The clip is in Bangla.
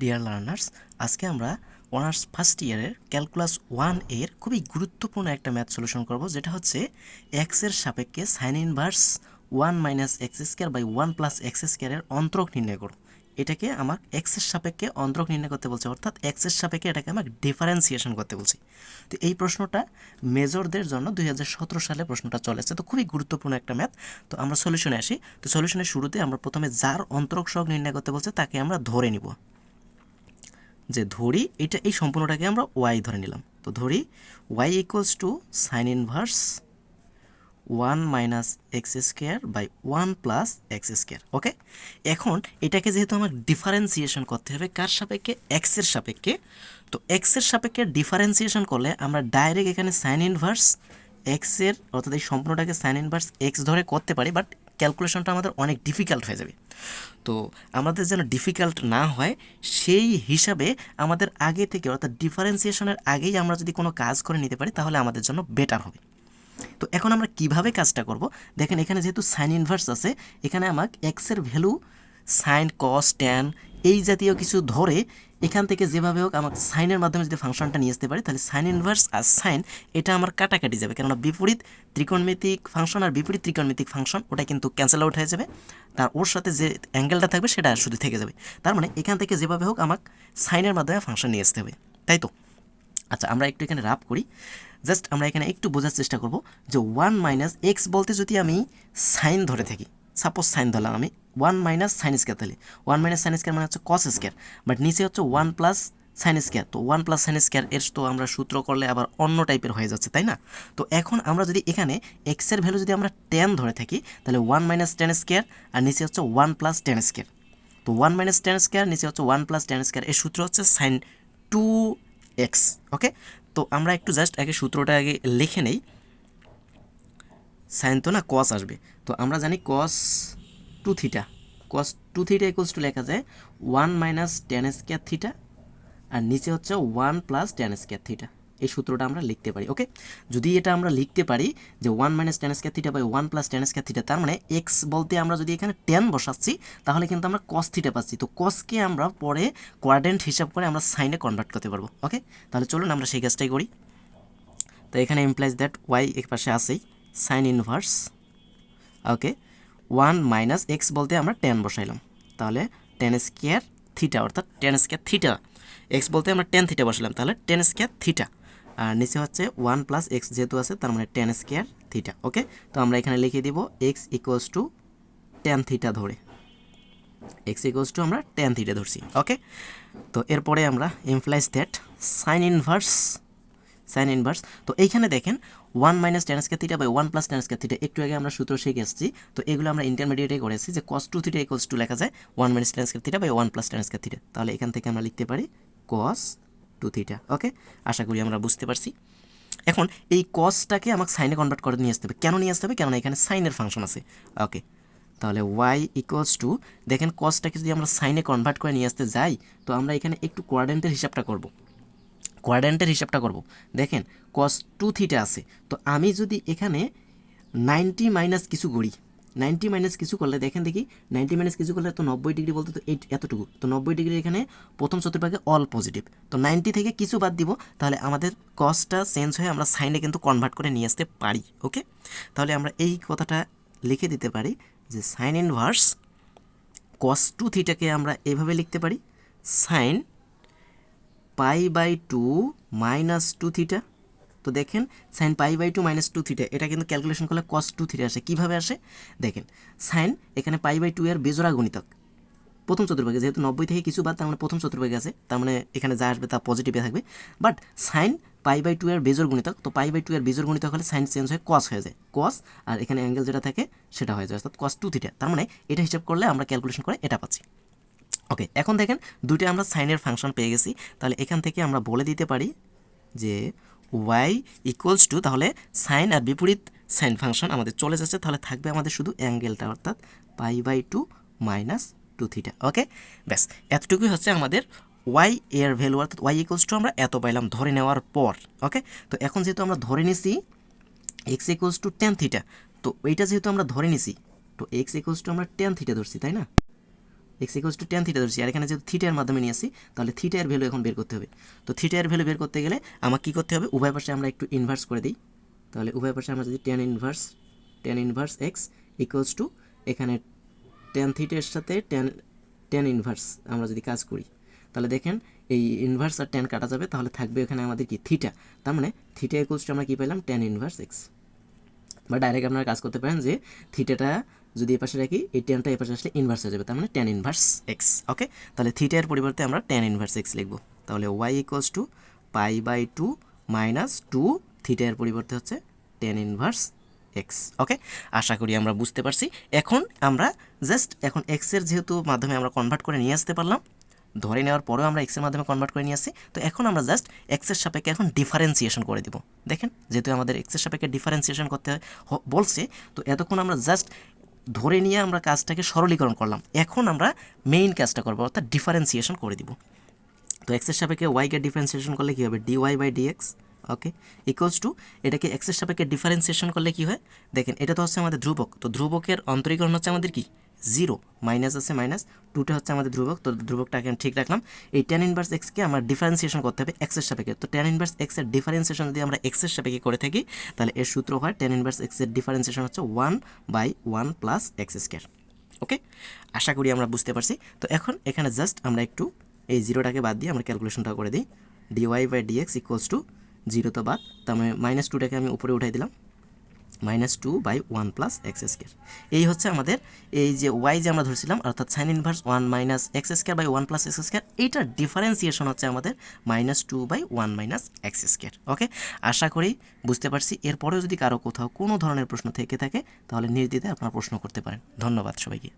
ডিয়ার লার্নার্স আজকে আমরা অনার্স ফার্স্ট ইয়ারের ক্যালকুলাস ওয়ানের খুবই গুরুত্বপূর্ণ একটা ম্যাথ সলিউশন করব, যেটা হচ্ছে এক্সের সাপেক্ষে sine inverse one minus X square by one plus X স্কোয়ারের অন্তরক নির্ণয় করো এটাকে আমার এক্সের সাপেক্ষে অন্তরক নির্ণয় করতে বলছে, অর্থাৎ এক্সের সাপেক্ষে এটাকে আমাকে ডিফারেন্সিয়েশন করতে বলছি। তো এই প্রশ্নটা মেজরদের জন্য দুই হাজার সতেরো সালে প্রশ্নটা চলেছে তো খুবই গুরুত্বপূর্ণ একটা ম্যাথ তো আমরা সলিউশনে আসি, তো সলিউশনের শুরুতে আমরা প্রথমে যার অন্তরক সহগ নির্ণয় করতে বলছে, তাকে আমরা ধরে নিব। যে ধরি, এটা এই সম্পূর্ণটাকে আমরা ওয়াই ধরে নিলাম। তো ধরি Y equals to sine inverse one minus X square by one plus X square okay এখন এটাকে যেহেতু আমার ডিফারেন্সিয়েশন করতে হবে, কার সাপেক্ষে? এক্সের সাপেক্ষে। তো এক্সের সাপেক্ষে ডিফারেন্সিয়েশন করলে আমরা ডাইরেক্ট এখানে সাইন ইনভার্স এক্সের অর্থাৎ এই সম্পূর্ণটাকে সাইন ইনভার্স এক্স ধরে করতে পারি বাট ক্যালকুলেশনটা আমাদের অনেক ডিফিকাল্ট হয়ে যাবে। তো আমাদের যেন ডিফিকাল্ট না হয়, সেই হিসাবে আমাদের আগে থেকে অর্থাৎ ডিফারেন্সিয়েশনের আগেই আমরা যদি কোনো কাজ করে নিতে পারি, তাহলে আমাদের জন্য বেটার হবে। তো এখন আমরা কীভাবে কাজটা করব? দেখেন এখানে যেহেতু সাইন ইনভার্স আছে, এখানে আমাকে এক্সের ভ্যালু সাইন কস ট্যান এই জাতীয় কিছু ধরে এখান থেকে যেভাবে হোক আমার সাইনের মাধ্যমে যদি ফাংশনটা নিয়ে আসতে পারি, তাহলে সাইন ইনভার্স আর সাইন, এটা আমার কাটাকাটি যাবে। কেননা বিপরীত ত্রিকোণমিতিক ফাংশন আর বিপরীত ত্রিকোণমিতিক ফাংশন, ওটা কিন্তু ক্যান্সেল আউট হয়ে যাবে। তার ওর সাথে যে অ্যাঙ্গেলটা থাকবে, সেটা শুধু থেকে যাবে। তার মানে এখান থেকে যেভাবে হোক আমাকে সাইনের মাধ্যমে ফাংশন নিয়ে আসতে হবে। তাই তো? আচ্ছা আমরা একটু এখানে রাপ করি। জাস্ট আমরা এখানে একটু বোঝার চেষ্টা করব যে ওয়ান মাইনাস এক্স বলতে যদি আমি সাইন ধরে থাকি সাপোজ সাইন ধরলাম আমি। ওয়ান মাইনাস সাইন স্কোয়ার তাহলে। ওয়ান মাইনাস সাইন স্কোয়ার মানে হচ্ছে কস স্কোয়ার বাট নিচে হচ্ছে ওয়ান প্লাস সাইন স্কোয়ার তো ওয়ান প্লাস সাইন স্কোয়ার এর তো আমরা সূত্র করলে আবার অন্য টাইপের হয়ে যাচ্ছে, তাই না? তো এখন আমরা যদি এখানে এক্সের ভ্যালু যদি আমরা টেন ধরে থাকি, তাহলে ওয়ান মাইনাস টেন স্কোয়ার আর নিচে হচ্ছে ওয়ান প্লাস টেন স্কোয়ার তো ওয়ান মাইনাস টেন স্কোয়ার নিচে হচ্ছে ওয়ান প্লাস টেন স্কোয়ার এর সূত্র হচ্ছে সাইন টু এক্স ওকে তো আমরা একটু জাস্ট আগে সূত্রটা আগে লিখে নেই। সাইন তো না কস আসবে। তো আমরা জানি cos two theta cos two theta equals to লেখা যায় one minus tan square theta আর নিচে হচ্ছে one plus tan square theta এই সূত্রটা আমরা লিখতে পারি ওকে যদি এটা আমরা লিখতে পারি যে one minus tan square theta by one plus tan square theta তার মানে এক্স বলতে আমরা যদি এখানে টেন বসাচ্ছি, তাহলে কিন্তু আমরা কস থিটা পাচ্ছি। তো কসকে আমরা পরে কোয়ার্ডেন্ট হিসাব করে আমরা সাইনে কনভার্ট করতে পারব ওকে তাহলে চলুন আমরা সেই কাজটাই করি। তো এখানে ইমপ্লাইজ দ্যাট ওয়াই এক পাশে আসেই sine inverse okay one minus X বলতে আমরা টেন বসাইলাম। তাহলে টেন স্কোয়ার থিটা অর্থাৎ টেন স্কোয়ার থিটা এক্স বলতে আমরা টেন থিটা বসালাম তাহলে টেন স্কোয়ার থিটা আর নিচে হচ্ছে ওয়ান প্লাস এক্স যেহেতু আছে, তার মানে টেন স্কোয়ার থিটা ওকে তো আমরা এখানে লিখে দিব X equals to tan theta ধরে। এক্স ইকুয়ালস টু আমরা টেন থিটা ধরছি ওকে তো এরপরে আমরা implies that sine inverse sine inverse তো এইখানে দেখেন one minus tan square theta by one plus tan square theta একটু আগে আমরা সূত্র শিখে এসেছি। তো এগুলো আমরা ইন্টারমিডিয়েটে করেছি যে cos two theta equals to লেখা যায় one minus tan square theta by one plus tan square theta তাহলে এখান থেকে আমরা লিখতে পারি কস টু থিটা ওকে আশা করি আমরা বুঝতে পারছি। এখন এই কসটাকে আমাকে সাইনে কনভার্ট করে নিয়ে আসতে হবে। কেন নিয়ে আসতে হবে? কেননা এখানে সাইনের ফাংশন আছে ওকে তাহলে ওয়াই ইকুয়ালস টু দেখেন কসটাকে যদি আমরা সাইনে কনভার্ট করে নিয়ে আসতে যাই, তো আমরা এখানে একটু কোয়ার্ডেন্টের হিসাবটা করব। কোয়াড্রেন্টের হিসাবটা করব। দেখেন কস টু থিটা আছে। তো আমি যদি এখানে নাইনটি মাইনাস কিছু করি নাইনটি মাইনাস কিছু করলে, দেখেন দেখি নাইনটি মাইনাস কিছু করলে তো নব্বই ডিগ্রি বলতে তো এইট এতটুকু। তো নব্বই ডিগ্রি এখানে প্রথম চতুর্ভাগে অল পজিটিভ তো নাইনটি থেকে কিছু বাদ দিব, তাহলে আমাদের কসটা চেঞ্জ হয়ে আমরা সাইনে কিন্তু কনভার্ট করে নিয়ে আসতে পারি ওকে তাহলে আমরা এই কথাটা লিখে দিতে পারি যে সাইন ইনভার্স কস টু থিটাকে আমরা এভাবে লিখতে পারি। Sine pi by two minus two theta তো দেখেন sine pi by two minus two theta এটা কিন্তু ক্যালকুলেশন করলে কস টু থিটা আসে। কীভাবে আসে? দেখেন সাইন এখানে পাই বাই টু এর বেজোড়া গণিতক। প্রথম চতুর্ভাগে যেহেতু নব্বই থেকে কিছু বাদ, তার মানে প্রথম চতুর্ভাগে আছে, তার মানে এখানে যা আসবে তা পজিটিভে থাকবে। But sine pi by two এর বেজোর গুণিতক, তো পাই বাই টু এর বেজোর গুণিতক হলে সাইন চেঞ্জ হয়ে কস হয়ে যায়। কস আর এখানে অ্যাঙ্গেল যেটা থাকে, সেটা হয়ে যায়। অর্থাৎ কস টু থিটা তার মানে এটা হিসাব করলে আমরা ক্যালকুলেশন করে এটা পাচ্ছি। ওকে এখন দেখেন দুইটা আমরা সাইনের ফাংশন পেয়ে গেছি। তাহলে এখান থেকে আমরা বলে দিতে পারি যে ওয়াই ইকুয়ালস টু তাহলে সাইন আর বিপরীত সাইন ফাংশন আমাদের চলে যাচ্ছে। তাহলে থাকবে আমাদের শুধু অ্যাঙ্গেলটা, অর্থাৎ pi by two minus two theta. Okay ব্যাস, এতটুকুই হচ্ছে আমাদের ওয়াই এর ভ্যালু, অর্থাৎ ওয়াই ইকুয়ালস টু আমরা এত পাইলাম ধরে নেওয়ার পর। ওকে তো এখন যেহেতু আমরা ধরে নিছি x equals to tan theta তো এইটা যেহেতু আমরা ধরে নিছি, তো এক্স ইকুয়ালস টু আমরা টেন থিটা ধরছি, তাই না? X equals to tan theta ধরছি। আর এখানে যেহেতু থিটার মাধ্যমে নিয়ে আসি তাহলে থিটার ভ্যালু এখন বের করতে হবে। তো থিটার ভ্যালু বের করতে গেলে আমাকে কী করতে হবে? উভয় পাশে আমরা একটু ইনভার্স করে দিই। তাহলে উভয় পাশে আমরা যদি tan inverse tan inverse x equals to এখানে টেন থিটের সাথে টেন টেন ইনভার্স আমরা যদি কাজ করি, তাহলে দেখেন এই ইনভার্স আর টেন কাটা যাবে। তাহলে থাকবে এখানে আমাদের কি? থিটা তার মানে থিটা ইকুয়ালস টু আমরা কী পেলাম টেন ইনভার্স এক্স বা ডাইরেক্ট আপনারা কাজ করতে পারেন যে থিটাটা যদি এ পাশে রাখি, এই টেনটা এ পাশে আসলে ইনভার্স হয়ে যাবে, তার মানে টেন ইনভার্স এক্স ওকে তাহলে থিটার পরিবর্তে আমরা টেন ইনভার্স এক্স লিখব। তাহলে y equals to pi by two minus two থিটার পরিবর্তে হচ্ছে টেন ইনভার্স এক্স ওকে আশা করি আমরা বুঝতে পারছি। এখন আমরা জাস্ট এখন এক্সের যেহেতু মাধ্যমে আমরা কনভার্ট করে নিয়ে আসতে পারলাম, ধরে নেওয়ার পরেও আমরা এক্সের মাধ্যমে কনভার্ট করে নিয়ে আসছি, তো এখন আমরা জাস্ট এক্সের সাপেক্ষে এখন ডিফারেন্সিয়েশন করে দিব। দেখেন, যেহেতু আমাদের এক্সের সাপেক্ষে ডিফারেন্সিয়েশন করতে বলছে, তো এতক্ষণ আমরা জাস্ট ধরে নিয়ে আমরা কাজটাকে সরলীকরণ করলাম। এখন আমরা মেইন কাজটা করব, অর্থাৎ ডিফারেন্সিয়েশন করে দিব। তো এক্সের সাপেক্ষে ওয়াইকে ডিফারেন্সিয়েশন করলে কী হবে? D y by d x okay equals to এটাকে এক্সের সাপেক্ষে ডিফারেন্সিয়েশন করলে কী হয়? দেখেন, এটা তো হচ্ছে আমাদের ধ্রুবক। তো ধ্রুবকের অন্তরীকরণ হচ্ছে আমাদের কি? জিরো, মাইনাস আছে মাইনাস টুটা হচ্ছে আমাদের ধ্রুবক, তো ধ্রুবকটাকে আমি ঠিক রাখলাম। এই টেন ইনভার্স এক্সকে আমার ডিফারেন্সিয়েশন করতে হবে এক্সের সাপেক্ষে। তো টেন ইনভার্স এক্সের ডিফারেন্সিয়েশন যদি আমরা এক্সের সাপেক্ষে করে থাকি, তাহলে এর সূত্র হয় টেন ইনভার্স এক্সের ডিফারেন্সিয়েশন হচ্ছে one by one plus x square okay আশা করি আমরা বুঝতে পারছি। তো এখন এখানে জাস্ট আমরা একটু এই জিরোটাকে বাদ দিয়ে আমরা ক্যালকুলেশনটা করে দিই। D y by d x equals to zero তো বাদ। তার মানে মাইনাস টুটাকে আমি উপরে উঠাই দিলাম। Minus two by one plus x square এই হচ্ছে আমাদের এই যে ওয়াই যে আমরা ধরছিলাম, অর্থাৎ sine inverse one minus x square by one plus x square এইটার ডিফারেন্সিয়েশন হচ্ছে আমাদের minus two by one minus x square okay আশা করি বুঝতে পারছি। এরপরেও যদি কারও কোথাও কোনো ধরনের প্রশ্ন থেকে থাকে, তাহলে নির্দ্বিধায় আপনার প্রশ্ন করতে পারেন। ধন্যবাদ সবাইকে।